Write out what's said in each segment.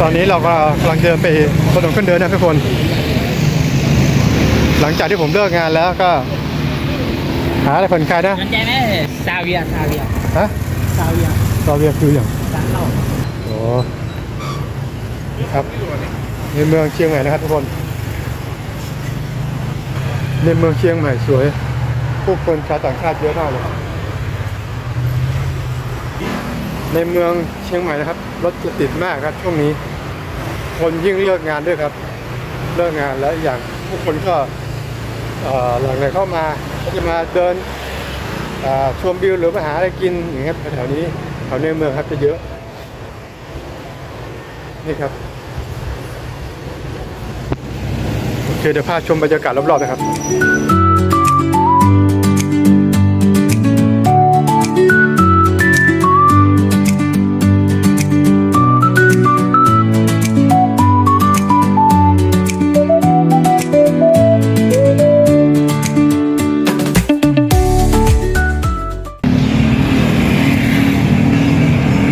ตอนนี้เราก็กำลังเดินไปถนนคนเดินนะทุกคน หลังจากที่ผมเลิกงานแล้วก็ หาอะไรผ่อนคลายนะสนใจไหมซาเวียซาเวียฮะซาเวียซาเวียคืออย่างร้านเหล้าโอ้ครับในเมืองเชียงใหม่นะครับทุกคนในเมืองเชียงใหม่สวย ผู้คนชาวต่างชาติเยอะมากเลยในเมืองเชียงใหม่นะครับรถจะติดมากครับช่วงนี้ คนยิ่งเลิกงานด้วยครับ เลิกงานแล้วอย่างผู้คนก็หลังไหลเข้ามาก็จะมาเดินชมวิวหรือมาหาอะไรกินอย่างเงี้ยแถวนี้แถวในเมืองครับจะเยอะ นี่ครับโอเคเดี๋ยวพาชมบรรยากาศรอบๆนะครับ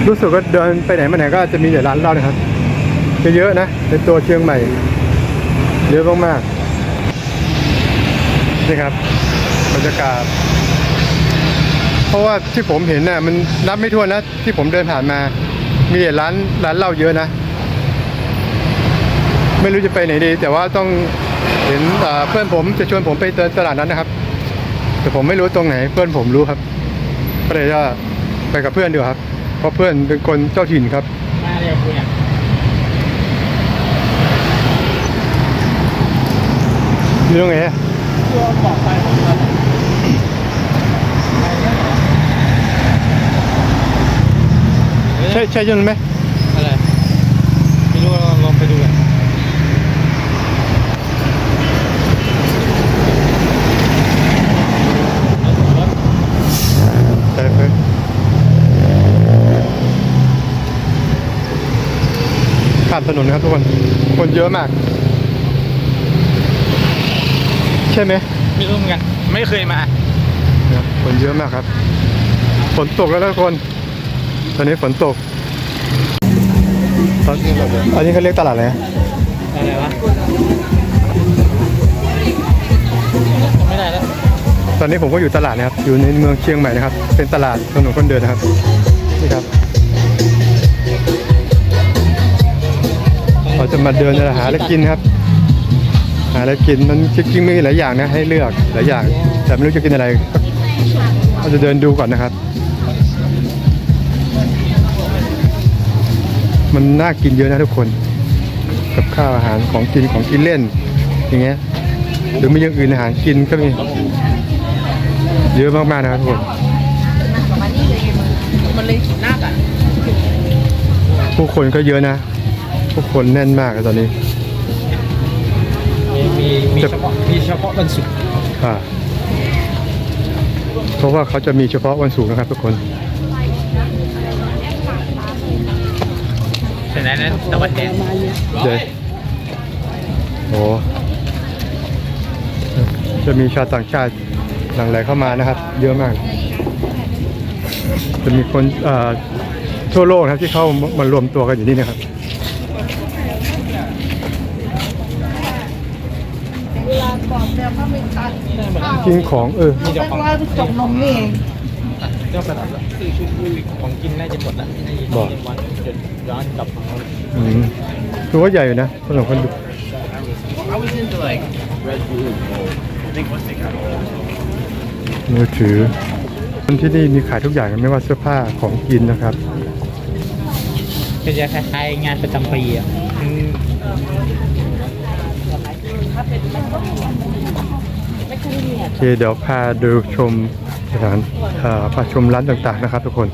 รู้สึกว่าเดินไปไหนมาไหนก็จะมีแต่ร้านเหล้านะครับจะเยอะนะในตัวเชียงใหม่เยอะมากๆนี่ครับบรรยากาศ เพราะว่าที่ผมเห็นน่ะมันนับไม่ถ้วนนะที่ผมเดินผ่านมา มีแต่ร้านร้านเหล้าเยอะนะ ไม่รู้จะไปไหนดี แต่ว่าต้องเห็นเพื่อนผมจะชวนผมไปเดินตลาดนั้นนะครับ แต่ผมไม่รู้ตรงไหนเพื่อนผมรู้ครับก็เลยจะไปกับเพื่อนดีกว่าครับ เพราะเพื่อนเป็นคนเจ้าถิ่นครับมาเลยคุณอะอยู่ตรงไหนอะตัวบอกไปผมก่อนใช่ใช่ยนต์ไหมอะไรไม่รู้ลองไปดูกัน ใช่เพื่อนข้าม ถนนนะครับทุกคนคนเยอะมาก ใช่ไหมไม่รู้เหมือนกัน ไม่เคยมาเนี่ยคนเยอะมากครับ ฝนตกแล้วนะทุกคน ตอนนี้ฝนตกตอนอันนี้เขาเรียกตลาดอะไรนะอะไรวะไม่ได้แล้วตอนนี้ผมก็อยู่ตลาดนะครับ อยู่ในเมืองเชียงใหม่นะครับ เป็นตลาดถนนคนเดินนะครับนี่ครับ จะมาเดินหาอะไรกินครับ หาอะไรกินมันจริงๆมีหลายอย่างนะให้เลือกหลายอย่าง แต่ไม่รู้จะกินอะไรเราจะเดินดูก่อนนะครับ มันน่ากินเยอะนะทุกคน กับข้าวอาหารของกินของกินเล่น อย่างเงี้ยหรือมีอย่างอื่นอาหารกินก็มีเยอะมากๆนะครับทุกคนมันเลยหน้าอะผู้คนก็เยอะนะ ผู้คนแน่นมากเลยตอนนี้ มีมีมีเฉพาะมีเฉพาะวันศุกร์อ่าเพราะว่าเขาจะมีเฉพาะวันศุกร์นะครับทุกคนฉะนั้นนั้นตะวันแดงเดี๋ยวโอ้จะมีชาวต่างชาติหลั่งไหลเข้ามานะครับ เยอะมาก จะมีคนเอ่อทั่วโลกนะครับที่เข้ามารวมตัวกันอยู่นี่นะครับ เวลาบอกเนี่ยเขาไม่ตัดกินของเออมีเจ้าของว่าจบนมนี่เองเจ้าขนาดละของกินน่าจะหมดละบอกวันจะย้อนกลับของเราอืมตัวว่าใหญ่อยู่นะสำหรับคนดู I was into like Red Bull and Gold. I think what's the kind of มือถือคนที่นี่มีขายทุกอย่างไม่ว่าเสื้อผ้าของกินนะครับก็จะคล้ายๆงานประจำปีอะอืม โอ เคเดี๋ยวพาดูชมสถานเอ่อพาชมร้านต่างๆนะครับทุกคน